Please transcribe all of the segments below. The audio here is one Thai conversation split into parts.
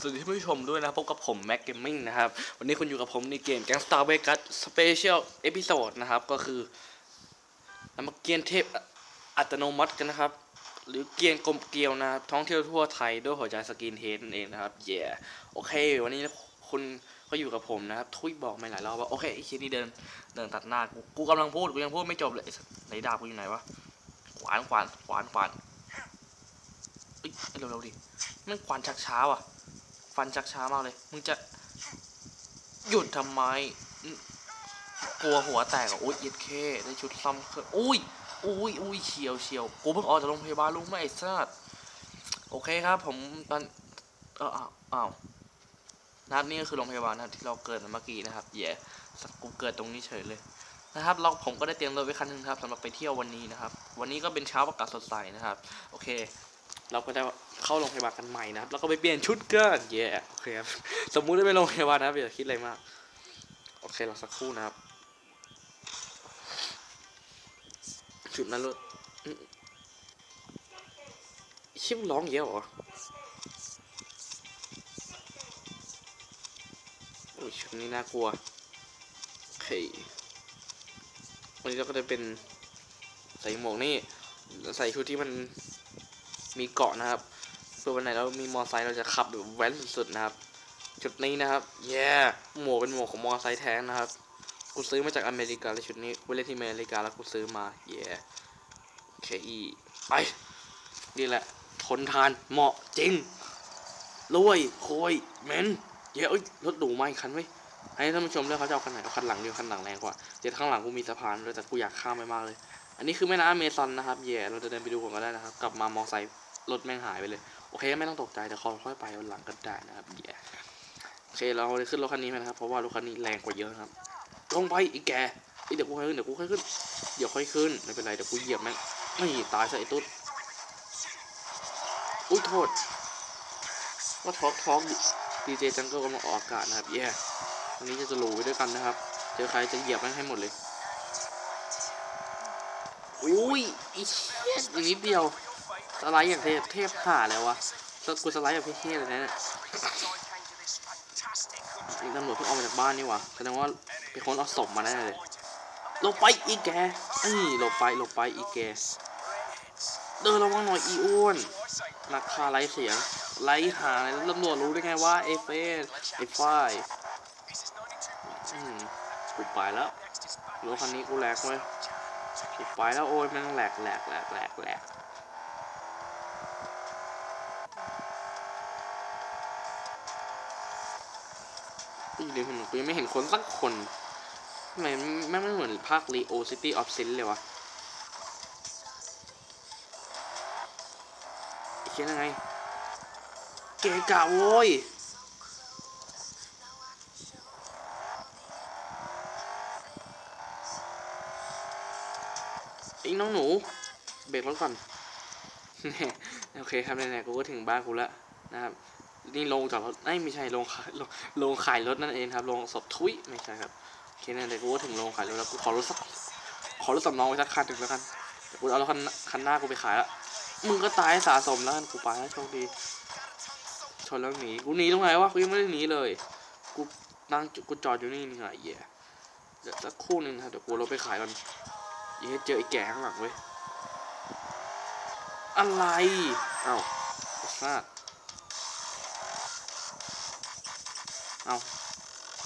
สวัสดีท่านผู้ชมด้วยนะพบกับผมแม็กเกมมิ่งนะครับ วันนี้คุณอยู่กับผมในเกม Gangstar Vegas Special Episode นะครับ ก็คือนำมาเกียนเทพอัตโนมัติกันนะครับ หรือเกียนกลมเกลียวนะครับท่องเที่ยวทั่วไทยด้วยหัวใจสกินเฮดนั่นเองนะครับเย่โอเค วันนี้คุณก็อยู่กับผมนะครับ ทุยบอกมาหลายรอบว่า โอเคไอ้เคียนี่เดินเดินตัดหน้า กูกูกำลังพูดกูยังพูดไม่จบเลยไหนดาบกูอยู่ไหนวะขวานขวานขวานขวานเอ้ยเร็วๆดิมันควันชักช้าว่ะ ฟันชักช้ามากเลย มึงจะหยุดทำไม กลัวหัวแตกอะโอ๊ยเย็ดเคได้ชุดซ้ำเครื่องอุ้ยอุ้ยอุ้ยเฉียวเฉียวกูเพิ่งออกจากโรงพยาบาลลุงไม่ไอ้สัสโอเคครับ ผมตอนเอออ้าวอ้านะครับนี่ก็คือโรงพยาบาลนะครับที่เราเกิดเมื่อกี้นะครับแย่สัตว์กูเกิดตรงนี้เฉยเลยนะครับ เราผมก็ได้เตรียมรถไว้คันหนึงครับสำหรับไปเที่ยววันนี้นะครับ วันนี้ก็เป็นเช้าอากาศสดใสนะครับ โอเค เราก็จะเข้าโรงพยาบาลกันใหม่นะครับ แล้วก็ไปเปลี่ยนชุดกันเย่โอเคครับ สมมุติได้ไปโรงพยาบาลนะครับอย่าคิดอะไรมาก โอเคเราสักครู่นะครับ ชุดนั้นรถชิบร้องเยอะเหรอโอ้ยชุดนี้น่ากลัว โอเค วันนี้เราก็จะเป็นใส่หมวกนี่ ใส่ชุดที่มัน มีเกาะนะครับเพื่อวันไหนเรามีมอไซค์เราจะขับแบบแว้นสุดๆนะครับ ชุดนี้นะครับแย่หมวกเป็นหมวกของมอไซค์แท้นะครับกูซื้อมาจากอเมริกาเลยชุดนี้กูเล่นที่อเมริกาแล้วกูซื้อมาแย่เคอีไปนี่แหละทนทานเหมาะจริงรวยโคยเหม็นเย้เอ้ยรถดูมาอีกคันไว้ให้ท่านผู้ชมเลือกเขาจะเอาคันไหนเอาคันหลังดีกว่าคันหลังแรงกว่าเดี๋ยวข้างหลังกูมีสะพานด้วยแต่กูอยากข้ามไปมากเลย อันนี้คือแม่น้ำอเมซอนนะครับแย่เราจะเดินไปดูกันก็ได้นะครับ กลับมามอไซค์ รถแม่งหายไปเลย โอเคไม่ต้องตกใจเดี๋ยวค่อยๆไปวันหลังกันได้นะครับแย่โอเคเราเลยขึ้นรถคันนี้ไปนะครับ เพราะว่ารถคันนี้แรงกว่าเยอะครับลงไปอีกแกเอ้ยเดี๋ยวกูค่อยขึ้นเดี๋ยวกูค่อยขึ้นเดี๋ยวค่อยขึ้นไม่เป็นไรเดี๋ยวกูเหยียบแม่งไม่ตายซะไอ้ตุ๊ดอุ้ยโทษว่าทอกทอกดีเจจังเกิลกำลังออกอากาศนะครับแย่วันนี้จะจะหลูไปด้วยกันนะครับ เจอใครจะเหยียบแม่งให้หมดเลยอุ้ยอีเชี่ยอีกนิดเดียว สไลด์อย่างเทพเทพหาแล้ววะกูสไลด์แบบเท่ๆเลยนะเนี่ยตำรวจเพิ่งออกมาจากบ้านนี่วะแสดงว่าเป็นคนเอาศพมาแน่เลยหลบไปอีแกนี่หลบไปหลบไปอีแก เดินระวังหน่อยอีอ้วนนักฆ่าไร้เสียงไร้หาอะไรตำรวจรู้ได้ไงว่าเอฟเอไอฝ้ายอืมกูไปแล้วรถคันนี้กูแหลกเว้ยปิดไฟแล้วโอ้ยมันแหลกแหลกแหลกแหลกแหลก อีเดี๋ยวผมกูยังไม่เห็นคนสักคนทำไมแม่ไม่เหมือนภาค Leo City of Sin เลยวะเชี่ยยังไง เกกะโว้ยอีน้องหนู เบรกรถก่อนโอเคครับไหนๆกูก็ถึงบ้านกูแล้วนะครับ นี่ลงจอดรถไม่ไม่ใช่ลงขายลงลงขายรถนั่นเองครับลงศพทุยไม่ใช่ครับโอเคนั่นเดี๋ยวกูถึงลงขายรถแล้วกูขอรถสักขอรถสำรองไว้สักคันหนึ่งแล้วกันเดี๋ยวกูเอารถคันคันหน้ากูไปขายละมึงก็ตายสะสมแล้วกันกูไปแล้วโชคดีชนแล้วหนีกูหนีตรงไหนวะกูยังไม่ได้หนีเลยกูนั่งกูจอดอยู่นี่นี่ไงเหี้ยเดี๋ยวสักคู่หนึงครับเดี๋ยวกูรถไปขายก่อนย่าให้เจอไอ้แก่ข้างหลังเว้ยอะไรเอ้าซาด เอา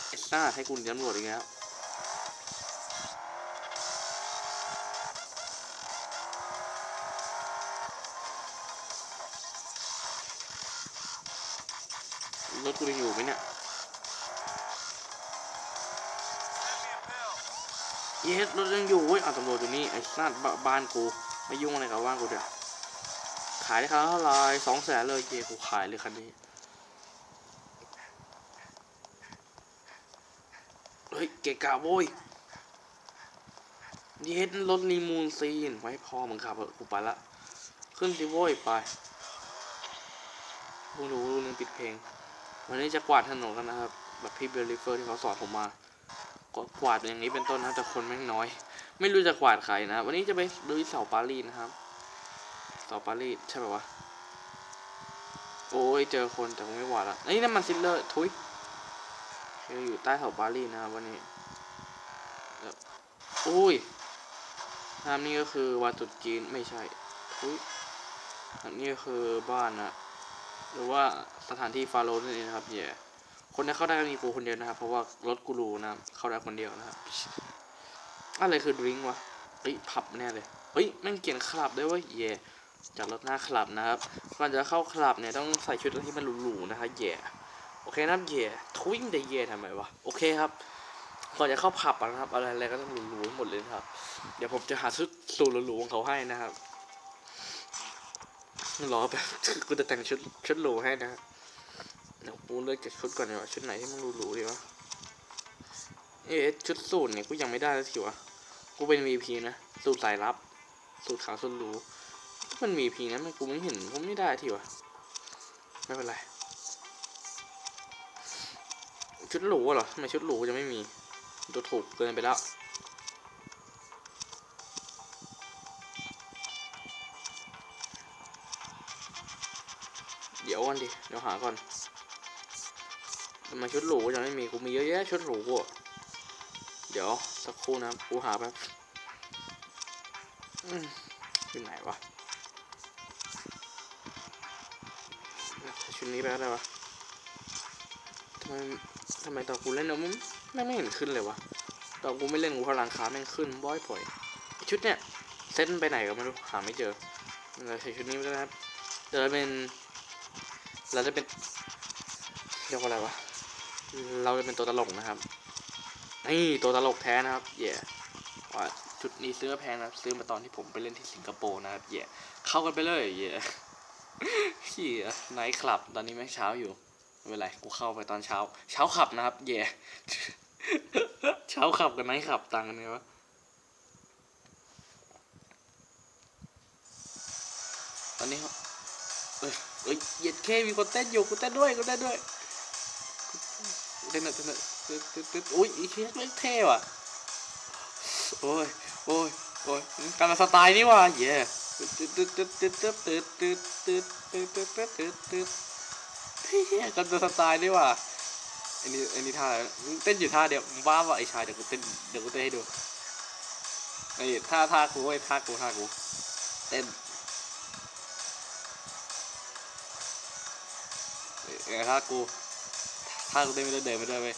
ไอ้ซาให้กูหนีตำรวจอีกแล้วรถกูยังอยู่ไหมเนี่ยเยสรถยังอยู่เว้ยเอาตำรวจอยู่นี่ไอ้สัตว์บ้านกูไม่ยุ่งอะไรกับบ้านกูเดี๋ยวขายได้คันละเท่าไหรสองแสนเลยเจกูขายเลยคันนี้ เกะกะโว้ยเยสรถลีมูนซีนไว้พอมึงขับกูไปละขึ้นสิโว้ยไปพวกหนูรู้นึงปิดเพลง วันนี้จะกวาดถนนกันนะครับ แบบพี่เบลลิเฟอร์ที่เขาสอนผมมาก็กวาดอย่างนี้เป็นต้นนะแต่คนแม่งน้อย ไม่รู้จะกวาดใครนะ วันนี้จะไปดูที่เสาปารีสนะครับเสาปารีสใช่ไหมวะโอ้ยเจอคนแต่กูไม่หวาดละเอ้นั่นมันซิลเลอร์ทุย เราอยู่ใต้เขาบาลีนะครับวันนี้อุ้ยน้ำนี่ก็คือวัดตรุษจีนไม่ใช่ทุยอันนี้ก็คือบ้านนะหรือว่าสถานที่ฟาโรห์นั่นเองนะครับเย่คนที่เข้าได้มีกูคนเดียวนะครับ เพราะว่ารถกูรูนะเข้าได้คนเดียวนะครับอะไรคือดริงก์วะเฮ้ยผับแน่เลยเฮ้ยแม่งเขียนคลับได้วยเวยเย่จากรถหน้าคลับนะครับก่อนจะเข้าคลับเนี่ยต้องใส่ชุดที่มันหรูๆนะครับเย่ โอเคนะครับเย่ทวิ้งเดเย่ทำไมวะ โอเคครับ ก่อนจะเข้าผับนะครับ อะไรอะไรก็ต้องหรูๆหมดเลยนะครับ เดี๋ยวผมจะหาชุดสูทหรูๆของเขาให้นะครับรอแบบกูจะแต่งชุดชุดหรูให้นะเดี๋ยวกูเลือกจากชุดก่อนดีกว่าชุดไหนที่มันหรูๆดีวะเอ๊ะชุดสูทเนี่ยกูยังไม่ได้สักทีวะกูเป็น VP นะสูตรสายลับ สูตรขาวสูตรหรูมัน VP นะมันกูไม่เห็นกูไม่ได้ทีวะไม่เป็นไร ชุดหรูเหรอทำไมชุดหรูจะไม่มีดูถูกเกินไปแล้วเดี๋ยวก่อนดิ เดี๋ยวหาก่อนทำไมชุดหรูจะไม่มี กูมีเยอะแยะชุดหรูกูอะเดี๋ยวสักครู่นะกูหาแป๊บอยู่ไหนวะ ชุดนี้ไปแล้ววะ ทำไมตอนกูเล่นแล้วมันแม่ไม่เห็นขึ้นเลยวะตอนกูไม่เล่นกูพลังค้าแม่งขึ้นบ่อยป่อยชุดเนี้ยเซ็ตไปไหนก็ไม่รู้หาไม่เจอเราใช้ชุดนี้ไปแล้วนะครับเดี๋ยวเป็นเราจะเป็นเรียกว่าอะไรวะเราจะเป็นตัวตลกนะครับนี่ตัวตลกแท้นะครับเย่ว่าจุดนี้ซื้อแพงนะครับซื้อมาตอนที่ผมไปเล่นที่สิงคโปร์นะครับเย่เข้ากันไปเลยเย่เฮียไนท์คลับตอนนี้แม่งเช้าอยู่ ไม่เป็นไรกูเข้าไปตอนเช้า เช้าขับนะครับเย่เช้าขับกับไนท์ขับต่างกันไงวะตอนนี้เขาเอ้ยเอ้ยเหยียดเคมีคนเต้นอยู่กูเต้นด้วยกูเต้นด้วยเต้นหน่อยเต้นหน่อยตึ๊ดตึ๊ดตึ๊ดอุ้ยอีเชี่ยไม่เท่ว่ะโอ้ยโอ้ยโอ้ยการสไตล์นี่ว่ะเย่ตึ๊ดตึ๊ดตึ๊ดตึ๊ดตึ๊ดตึ๊ดตึ๊ดตึ๊ดตึ๊ดตึ๊ดตึ๊ด การละสไตล์นี่ว่ะอันนี้อันนี้ท่าอะไรเต้นอยู่ท่าเดียวบ้าว่ะไอ้ชายเดี๋ยวกูเต้นเดี๋ยวกูเต้นให้ดูไอ้ท่าท่ากูไอ้ท่ากูท่ากูเต้นเออถ้ากูถ้ากูเต้นไม่ได้เดินไม่ได้เว้ย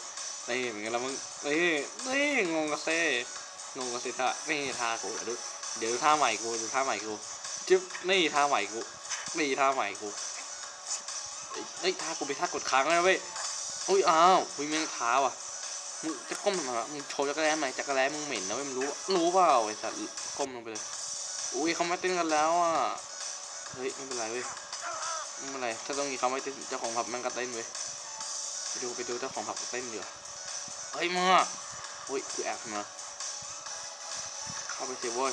นี่เหมือนกันแล้วมึงนี่นี่งงกะเซ่งงกะเซ่ท่านี่ท่ากูเดี๋ยวดูเดี๋ยวดูท่าใหม่กูดูท่าใหม่กูจึ๊บนี่ท่าใหม่กูนี่ท่าใหม่กู เอ้ยท่ากูไปท่ากดค้างแล้วเว้ยอุ้ยอ้าวอุ้ยแม่งท้าอะมึงจะก้มทำไมวะมึงโชว์จักรแร้ไหมจักรแร้มึงเหม็นนะเว้ยมึงรู้รู้เปล่าไอ้สัตว์ก้มลงไปเลยอุ้ยเขาไม่เต้นกันแล้วอะเฮ้ยไม่เป็นไรเว้ยไม่เป็นไรถ้าต้องมีเขาไม่เต้นเจ้าของผับแมันก็เต้นเว้ยไปดูไปดูเจ้าของผับก็เต้นเดี๋ยวเฮ้ยมึงอะอุ้ยกูแอบมาเข้าไปเสิเว้ย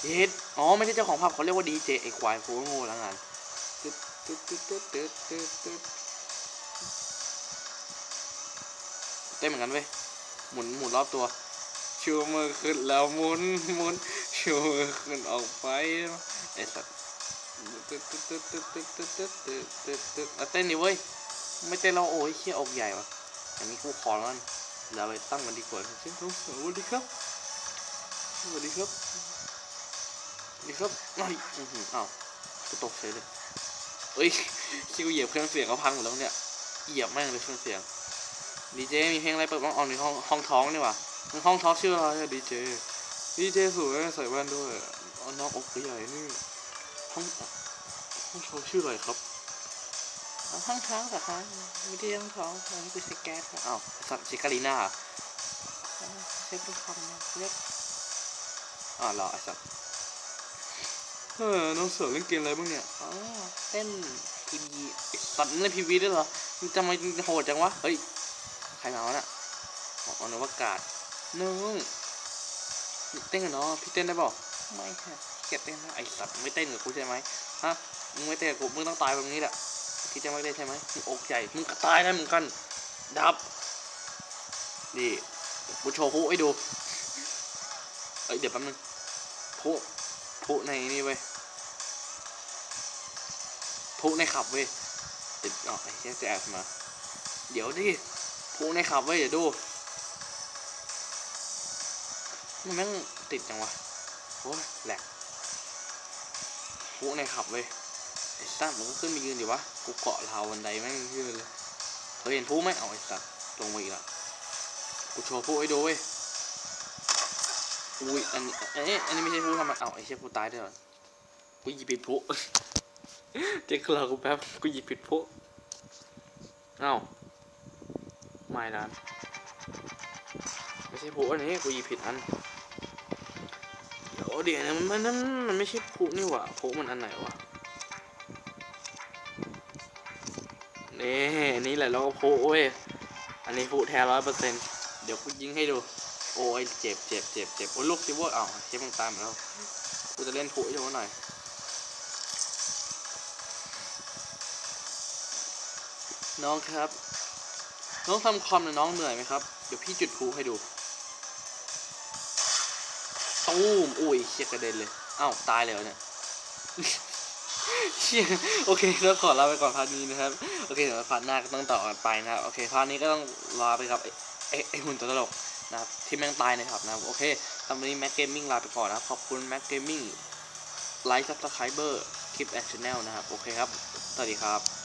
เฮ็ดอ๋อไม่ใช่เจ้าของผับเขาเรียกว่าดีเจไอ้ควายกูก็โง่แล้วงานตึ๊ด ตึ๊ดตึ๊ดตึ๊ดตึ๊ดตึ๊ดตึ๊ดเต้นเหมือนกันเว้ยหมุนหมุนรอบตัวชูมือขึ้นแล้วหมุนหมุนชูมือขึ้นออกไปไอ้สัตว์ตึ๊ดตึ๊ดตึ๊ดตึ๊ดตึ๊ดตึ๊ดตึ๊ดตึ๊ดตึ๊ดตึ๊ดเต้นดิเว้ยไม่เต้นเราโอ้ยเขี้ยอกใหญ่ว่ะอย่างนี้กูขอแล้วกันเราไปตั้งมันดีกว่าเช่นทุกสวัสดีครับสวัสดีครับสวัสดีครับไอ้ยอื้อหืออ้าวกูตกเฉยเลย เฮ้ยคิวเหยียบเครื่องเสียงเขาพังหมดแล้วเนี่ย เหยียบแม่งเลยเครื่องเสียง ดีเจมีเพลงอะไรเปิดบ้างออกในห้องห้องท้องนี่หว่าในห้องท้องชื่ออะไรอะดีเจ ดีเจสวยใส่แว่นด้วยอ๋อน้องอกใหญ่นี่ ห้องห้องโชว์ชื่ออะไรครับอ๋อห้องท้องเหรอคะไม่ได้ห้องท้องอันนี้คือสแกนค่ะอ้าวสัตว์ชิคารีน่าเหรออ๋อเช็คดูคำนะเรียกอ่าเหรอไอ้สัตว์ เออน้องเสือเล่นเกมอะไรบ้างเนี่ยอ๋อเต้นพีวีไอ้สัตว์เล่นพีวีด้วยเหรอมึงจะมาโหดจังวะ เฮ้ย ใครมาวะน่ะอ๋ออนวกาศน้องเต้นกันเนาะพี่เต้นได้เปล่าไม่ค่ะเก็บเต้นนะไอ้สัตว์มึงไม่เต้นกับกูใช่ไหมฮะ มึงไม่เต้นกับกูมึงต้องตายแบบนี้แหละคิดจะไม่ได้ใช่ไหมมึงอกใหญ่ มึงก็ตายได้เหมือนกัน ดับ นี่กูโชว์ผู้ให้ดู เอ้ยเดี๋ยวแป๊บนึงผู้ ผู้ในนี่เว้ยผู้ในขับเว้ยติดอ๋อไอ้เจะแอบมา เดี๋ยวดิพูในขับไว้ยเดี๋ยวดู มันแม่งติดจังวะโอ้ยแหลกพูในขับเว้ยไอ้สัตว์มันก็ขึ้นไปยืนดิวะ กูเกาะเราบันไดแม่งยืนเลยเฮ้ยเห็นพูไหมเอาไอ้สัตว์ลงมาอีกล้วกูโชว์พูให้ดูเว้ย อุ้ยอันนี้อันนี้อันนี้ไม่ใช่พูทำไมเอาไอ้เชี่ยพูตายด้วยเหรอกูหยิบผิดพูเจ๊กเรากูแป๊บกูหยิบผิดพูเอ้าไม่ร้านไม่ใช่พูอันนี้กูหยิบผิดอันเดี๋ยวเดี๋ยวนะมันมันมันไม่ใช่พูนี่หว่าพูมันอันไหนวะนี่นี่แหละเราก็พูเว้ยอันนี้พูแท้ร้อยเปอร์เซ็นต์เดี๋ยวกูยิงให้ดู โอ้ยเจ็บเจ็บเจ็บเจ็บโอ้ยลูกซิวเวอร์อ้าวเชฟมึงตามมาแล้วกูจะเล่นพูให้ดูหน่อยน้องครับ น้องทำคอมเนี่ยน้องเหนื่อยไหมครับ เดี๋ยวพี่จุดพลุให้ดูตูมอุ้ยเชี่ยกระเด็นเลยเอ้าตายเลยเหรอเนี่ยเชี่ยโอเคแล้วขอลาไปก่อนพาร์ทนี้นะครับ โอเคเดี๋ยวพาร์ทหน้าก็ต้องต่อกันไปนะครับ โอเคพาร์ทนี้ก็ต้องลาไปกับไอ้ไอ้หุ่นตัวตลก นะครับที่แม่งตายนะครับนะโอเคตอนนี้แม็กเกมมิ่งลาไปก่อนนะครับขอบคุณแม็กเกมมิ่งไลค์ซับสไครเบอร์คลิปแอคชั่นแนลนะครับ โอเคครับ สวัสดีครับ